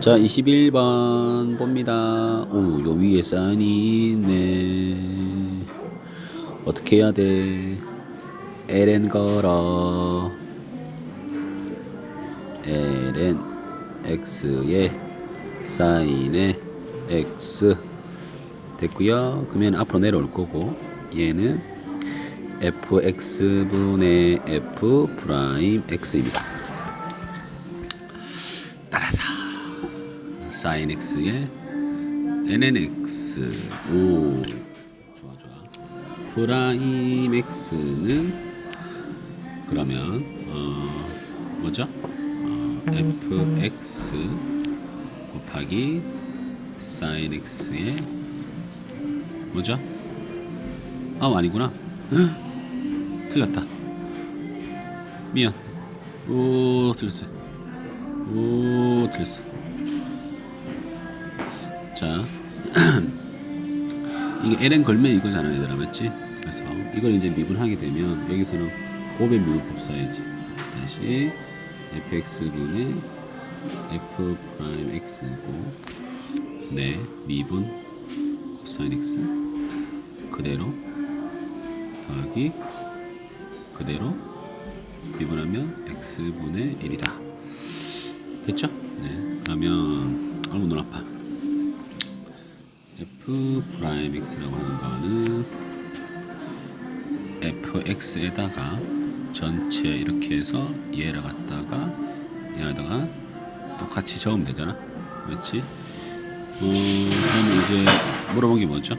자, 21번 봅니다. 오, 요 위에 사인이 있네. 어떻게 해야 돼? ln 걸어. ln x에 사인에 x 됐고요. 그러면 앞으로 내려올 거고 얘는 fx분의 f 프라임 x입니다. 따라서 sin x에 lnx 오. 좋아 좋아. 프라임 x는 그러면 어 뭐죠? 어, fx 곱하기 sin x에 뭐죠? 아 아니구나. 응? 틀렸다. 미안. 오 틀렸어 오 틀렸어 자 이게 ln 걸면 이거잖아 얘들아 맞지? 그래서 이걸 이제 미분하게 되면 여기서는 곱의 미분법 써야지 다시 fx분의 f 프라임 x고 네 미분 코사인 x 그대로 더하기 그대로 미분하면 x분의 1이다 됐죠? 네 그러면 아이고 눈 아파 f 프라임 x라고 하는 거는 fx에다가 전체 이렇게 해서 얘를 갖다가 얘에다가 똑같이 적으면 되잖아 그렇지? 어, 그러면 이제 물어본 게 뭐죠?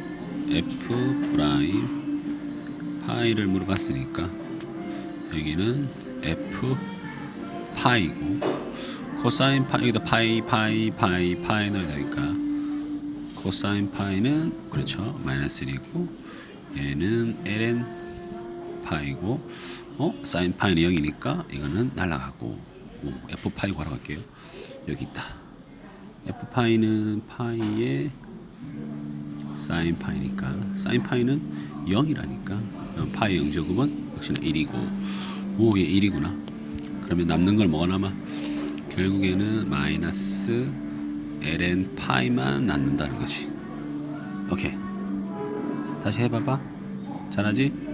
f 프라임 파이를 물어봤으니까 여기는 f 파이고 코사인 파이 여기다 파이 파이 파이 파이 넣어야 되니까 코사인 파이는 그렇죠. 마이너스 1이고 얘는 ln 파이고 어? 사인 파이는 0이니까 이거는 날라가고. 오, f 파이 구하러 갈게요. 여기 있다. F 파이는 파이의 사인 파이니까. 사인 파이는 0이라니까. 그럼 파이 영제곱은 역시나 1이고. 오 얘 1이구나. 그러면 남는 걸 뭐가 남아? 결국에는 마이너스 ln 파이만 남는다는 거지. 오케이. 다시 해봐봐. 잘하지?